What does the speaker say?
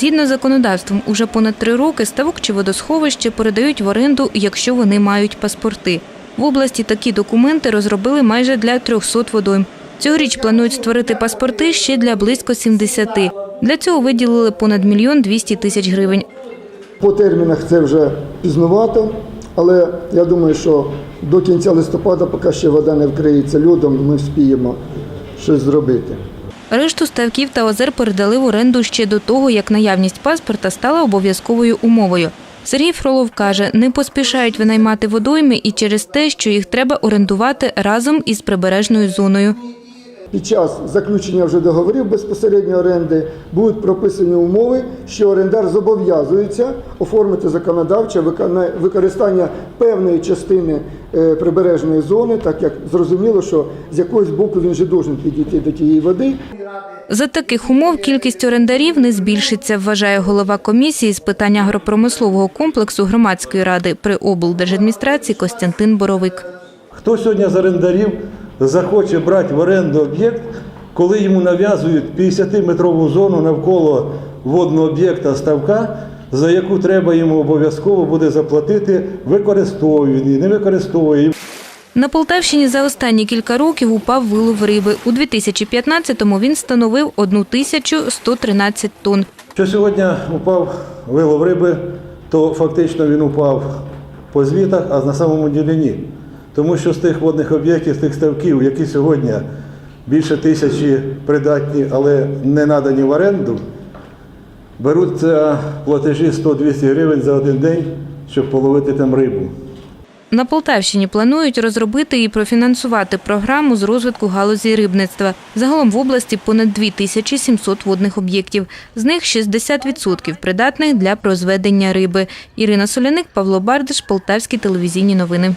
Згідно з законодавством, уже понад три роки ставок чи водосховище передають в оренду, якщо вони мають паспорти. В області такі документи розробили майже для 300 водойм. Цьогоріч планують створити паспорти ще для близько 70. Для цього виділили понад мільйон 200 тисяч гривень. По термінах це вже пізнувато, але я думаю, що до кінця листопада, поки ще вода не вкриється льодом, ми вспіємо щось зробити. Решту ставків та озер передали в оренду ще до того, як наявність паспорта стала обов'язковою умовою. Сергій Фролов каже, не поспішають винаймати водойми і через те, що їх треба орендувати разом із прибережною зоною. Під час заключення вже договорів безпосередньо оренди будуть прописані умови, що орендар зобов'язується оформити законодавче використання певної частини е, прибережної зони, так як зрозуміло, що з якогось боку він же должен підійти до тієї води. За таких умов кількість орендарів не збільшиться, вважає голова комісії з питань агропромислового комплексу громадської ради при облдержадміністрації Костянтин Боровик. Хто сьогодні з орендарів захоче брати в оренду об'єкт, коли йому нав'язують 50-метрову зону навколо водного об'єкта ставка, за яку треба йому обов'язково буде заплатити, використовує не використовує. На Полтавщині за останні кілька років упав вилов риби. У 2015-му він становив 1113 тонн. Що сьогодні упав вилов риби, то фактично він упав по звітах, а на самому ділі ні. Тому що з тих водних об'єктів, з тих ставків, які сьогодні більше тисячі придатні, але не надані в оренду, беруться платежі 100-200 гривень за один день, щоб половити там рибу. На Полтавщині планують розробити і профінансувати програму з розвитку галузі рибництва. Загалом в області понад 2700 водних об'єктів. З них 60% придатних для розведення риби. Ірина Соляник, Павло Бардиш, Полтавські телевізійні новини.